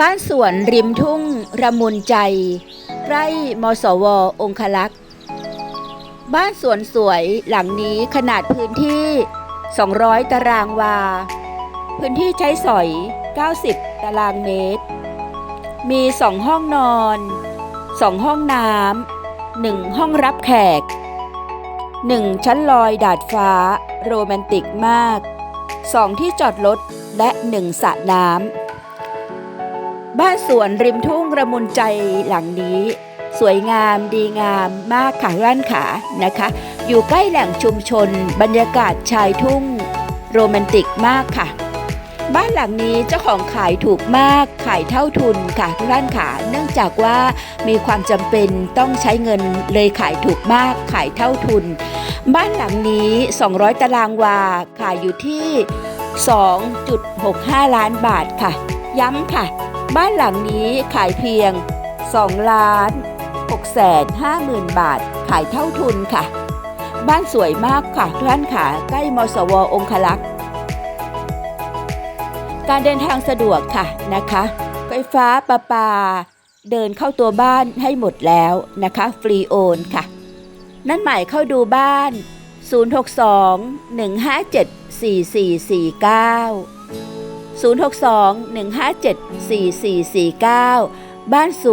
บ้านสวนริมทุ่งระมุนใจ ไร่มสว องคลักษ์ บ้านสวนสวยหลังนี้ขนาดพื้นที่ 200 ตารางวา พื้นที่ใช้สอย 90 ตารางเมตร มี2ห้องนอน2ห้องน้ำ1ห้องรับแขก1ชั้นลอยดาดฟ้า โรแมนติกมาก2ที่จอดรถและ1สระน้ำ บ้านสวนริมทุ่งระมุนใจหลังนี้ สวยงามดีงามมากค่ะร้านขานะคะ อยู่ใกล้แหล่งชุมชน บรรยากาศชายทุ่งโรแมนติกมากค่ะ บ้านหลังนี้เจ้าของขายถูกมากขายเท่าทุนค่ะทุกท่านขาเนื่องจากว่ามีความจำเป็นต้องใช้เงินเลยขายถูกมากขายเท่าทุน บ้านหลังนี้ 200 ตารางวาขายอยู่ที่ 2.65 ล้านบาทค่ะ ย้ำค่ะ บ้านหลังนี้ขายเพียง 2 ล้าน6แสน5หมื่นบาท ขายเท่าทุนค่ะ บ้านสวยมากค่ะท่านค่ะใกล้มสวองคลักษ์การเดินทางสะดวกค่ะนะคะ ไฟฟ้าประปา เดินเข้าตัวบ้านให้หมดแล้วนะคะ ฟรีโอนค่ะ นั่นหมายเข้าดูบ้าน 062 157 4449 062 157 4449 บ้านสวน